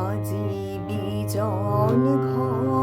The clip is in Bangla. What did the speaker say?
আজি বিজন ঘরে